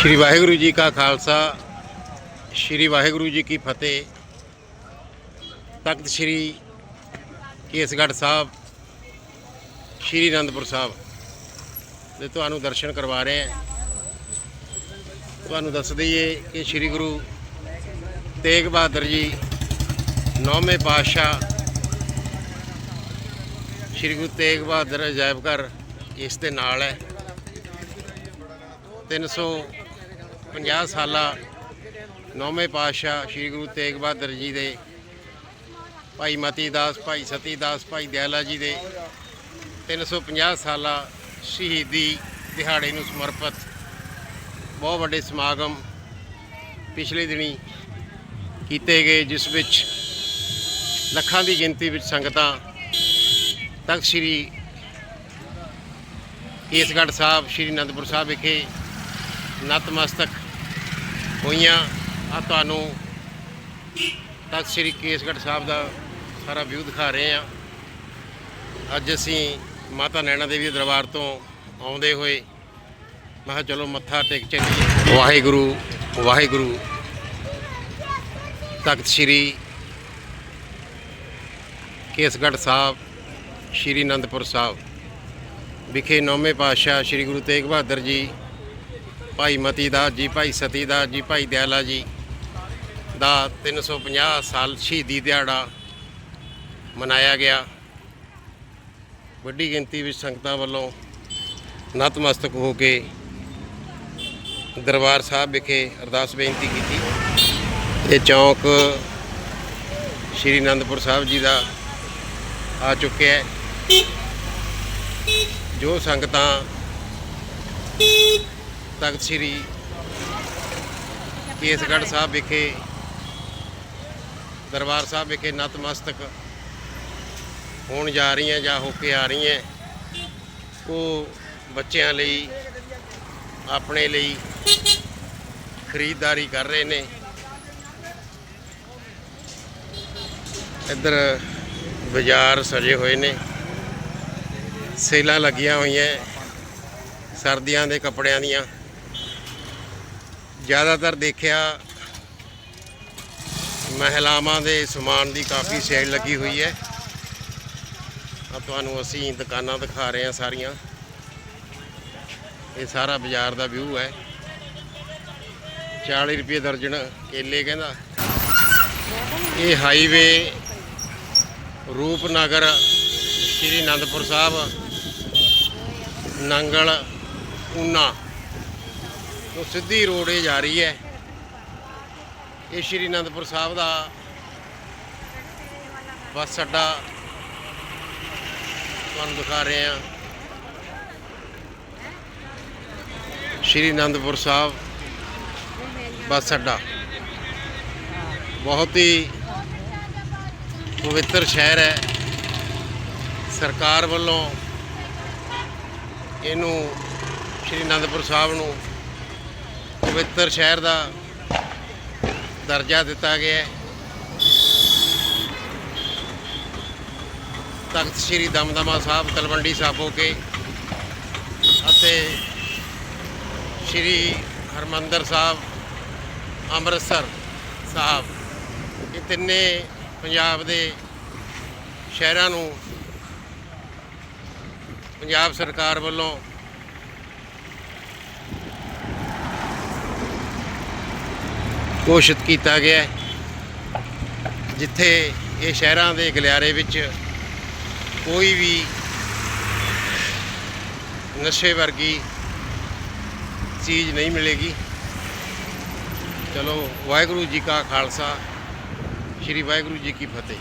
ਸ਼੍ਰੀ ਵਾਹਿਗੁਰੂ ਜੀ ਕਾ ਖਾਲਸਾ, ਸ਼੍ਰੀ ਵਾਹਿਗੁਰੂ ਜੀ ਕੀ ਫਤਿਹ। ਤਖਤ ਸ਼੍ਰੀ ਕੇਸਗੜ੍ਹ ਸਾਹਿਬ, ਸ਼੍ਰੀ ਅਨੰਦਪੁਰ ਸਾਹਿਬ ਦੇ ਤੁਹਾਨੂੰ ਦਰਸ਼ਨ ਕਰਵਾ ਰਹੇ ਹਾਂ। ਤੁਹਾਨੂੰ ਦੱਸ ਦਈਏ ਕਿ ਸ਼੍ਰੀ ਗੁਰੂ ਤੇਗ ਬਹਾਦਰ ਜੀ, ਨੌਵੇਂ ਪਾਤਸ਼ਾਹ, ਸ਼੍ਰੀ ਗੁਰੂ ਤੇਗ ਬਹਾਦਰ ਅਜਾਇਬ ਘਰ ਇਸ ਦੇ ਨਾਲ ਹੈ। 350 ਸਾਲਾ ਨੌਵੇਂ ਪਾਤਸ਼ਾਹ ਸ੍ਰੀ ਗੁਰੂ ਤੇਗ ਬਹਾਦਰ ਜੀ ਦੇ, ਭਾਈ ਮਤੀ ਦਾਸ, ਭਾਈ ਸਤੀ ਦਾਸ, ਭਾਈ ਦਿਆਲਾ ਜੀ ਦੇ 350 ਸਾਲਾ ਸ਼ਹੀਦੀ ਦਿਹਾੜੇ ਨੂੰ ਸਮਰਪਿਤ ਬਹੁਤ ਵੱਡੇ ਸਮਾਗਮ ਪਿਛਲੇ ਦਿਨੀ ਕੀਤੇ ਗਏ, ਜਿਸ ਵਿੱਚ ਲੱਖਾਂ ਦੀ ਗਿਣਤੀ ਵਿੱਚ ਸੰਗਤਾਂ ਤਖਤ ਸ੍ਰੀ ਕੇਸਗੜ੍ਹ ਸਾਹਿਬ, ਸ੍ਰੀ ਅਨੰਦਪੁਰ ਸਾਹਿਬ ਵਿਖੇ ਨਤਮਸਤਕ ਹੋਈਆਂ। ਆ ਤੁਹਾਨੂੰ ਤਖਤ ਸ੍ਰੀ ਕੇਸਗੜ੍ਹ ਸਾਹਿਬ ਦਾ ਸਾਰਾ ਵਿਊ ਦਿਖਾ ਰਹੇ ਹਾਂ। ਅੱਜ ਅਸੀਂ ਮਾਤਾ ਨੈਣਾ ਦੇਵੀ ਦੇ ਦਰਬਾਰ ਤੋਂ ਆਉਂਦੇ ਹੋਏ ਮੈਂ ਕਿਹਾ ਚਲੋ ਮੱਥਾ ਟੇਕ ਚੱਲੀਏ। ਵਾਹਿਗੁਰੂ ਵਾਹਿਗੁਰੂ। ਤਖਤ ਸ੍ਰੀ ਕੇਸਗੜ੍ਹ ਸਾਹਿਬ, ਸ੍ਰੀ ਅਨੰਦਪੁਰ ਸਾਹਿਬ ਵਿਖੇ ਨੌਵੇਂ ਪਾਤਸ਼ਾਹ ਸ੍ਰੀ ਗੁਰੂ ਤੇਗ ਬਹਾਦਰ ਜੀ ਭਾਈ ਮਤੀ ਦਾਸ ਜੀ, ਭਾਈ ਸਤੀ ਦਾਸ ਜੀ, ਭਾਈ ਦਿਆਲਾ ਜੀ ਦਾ 350 ਸਾਲ ਸ਼ਹੀਦੀ ਦਿਹਾੜਾ ਮਨਾਇਆ ਗਿਆ। ਵੱਡੀ ਗਿਣਤੀ ਵਿੱਚ ਸੰਗਤਾਂ ਵੱਲੋਂ ਨਤਮਸਤਕ ਹੋ ਕੇ ਦਰਬਾਰ ਸਾਹਿਬ ਵਿਖੇ ਅਰਦਾਸ ਬੇਨਤੀ ਕੀਤੀ। ਇਹ ਚੌਂਕ ਸ਼੍ਰੀ ਅਨੰਦਪੁਰ ਸਾਹਿਬ ਜੀ ਦਾ ਆ ਚੁੱਕਿਆ ਜੋ ਸੰਗਤਾਂ ਤਖਤ ਸ੍ਰੀ ਕੇਸਗੜ੍ਹ ਸਾਹਿਬ ਵਿਖੇ, ਦਰਬਾਰ ਸਾਹਿਬ ਵਿਖੇ ਨਤਮਸਤਕ ਹੋਣ ਜਾ ਰਹੀਆਂ ਜਾਂ ਹੋ ਕੇ ਆ ਰਹੀਆਂ, ਉਹ ਬੱਚਿਆਂ ਲਈ, ਆਪਣੇ ਲਈ ਖਰੀਦਦਾਰੀ ਕਰ ਰਹੇ ਨੇ। ਇੱਧਰ ਬਾਜ਼ਾਰ ਸਜੇ ਹੋਏ ਨੇ। ਸੇਲਾਂ ਲੱਗੀਆਂ ਹੋਈਆਂ, ਸਰਦੀਆਂ ਦੇ ਕੱਪੜਿਆਂ ਦੀਆਂ। ਜ਼ਿਆਦਾਤਰ ਦੇਖਿਆ ਮਹਿਲਾਵਾਂ ਦੇ ਸਮਾਨ ਦੀ ਕਾਫੀ ਸੇਲ ਲੱਗੀ ਹੋਈ ਹੈ। ਆ ਤੁਹਾਨੂੰ ਅਸੀਂ ਦੁਕਾਨਾਂ ਦਿਖਾ ਰਹੇ ਹਾਂ ਸਾਰੀਆਂ। ਇਹ ਸਾਰਾ ਬਾਜ਼ਾਰ ਦਾ ਵਿਊ ਹੈ। 40 ਰੁਪਏ ਦਰਜਨ ਕੇਲੇ ਕਹਿੰਦਾ। ਇਹ ਹਾਈਵੇ ਰੂਪਨਗਰ ਸ਼੍ਰੀ ਅਨੰਦਪੁਰ ਸਾਹਿਬ, ਨੰਗਲ ਉਨਾ ਤੋਂ ਸਿੱਧੀ ਰੋਡ ਇਹ ਜਾ ਰਹੀ ਹੈ। ਇਹ ਸ਼੍ਰੀ ਅਨੰਦਪੁਰ ਸਾਹਿਬ ਦਾ ਬੱਸ ਅੱਡਾ। ਤੁਹਾਨੂੰ ਦਿਖਾ ਰਹੇ ਹਾਂ। ਸ਼੍ਰੀ ਅਨੰਦਪੁਰ ਸਾਹਿਬ ਬੱਸ ਅੱਡਾ। ਬਹੁਤ ਹੀ ਪਵਿੱਤਰ ਸ਼ਹਿਰ ਹੈ। ਸਰਕਾਰ ਵੱਲੋਂ ਇਹਨੂੰ ਸ਼੍ਰੀ ਅਨੰਦਪੁਰ ਸਾਹਿਬ ਨੂੰ ਪਵਿੱਤਰ ਸ਼ਹਿਰ ਦਾ ਦਰਜਾ ਦਿੱਤਾ ਗਿਆ ਹੈ। ਤਖਤ ਸ੍ਰੀ ਦਮਦਮਾ ਸਾਹਿਬ, ਤਲਵੰਡੀ ਸਾਬੋ ਕੇ ਅਤੇ ਸ੍ਰੀ ਹਰਮੰਦਰ ਸਾਹਿਬ, ਅੰਮ੍ਰਿਤਸਰ ਸਾਹਿਬ, ਇਹ ਤਿੰਨੇ ਪੰਜਾਬ ਦੇ ਸ਼ਹਿਰਾਂ ਨੂੰ ਪੰਜਾਬ ਸਰਕਾਰ ਵੱਲੋਂ ਘੋਸ਼ਿਤ ਕੀਤਾ ਗਿਆ ਜਿੱਥੇ ਇਹ ਸ਼ਹਿਰਾਂ ਦੇ ਗਲਿਆਰੇ ਵਿੱਚ ਕੋਈ ਵੀ ਨਸ਼ੇ ਵਰਗੀ ਚੀਜ਼ ਨਹੀਂ ਮਿਲੇਗੀ। ਚਲੋ ਵਾਹਿਗੁਰੂ ਜੀ ਕਾ ਖਾਲਸਾ, ਸ੍ਰੀ ਵਾਹਿਗੁਰੂ ਜੀ ਕੀ ਫਤਿਹ।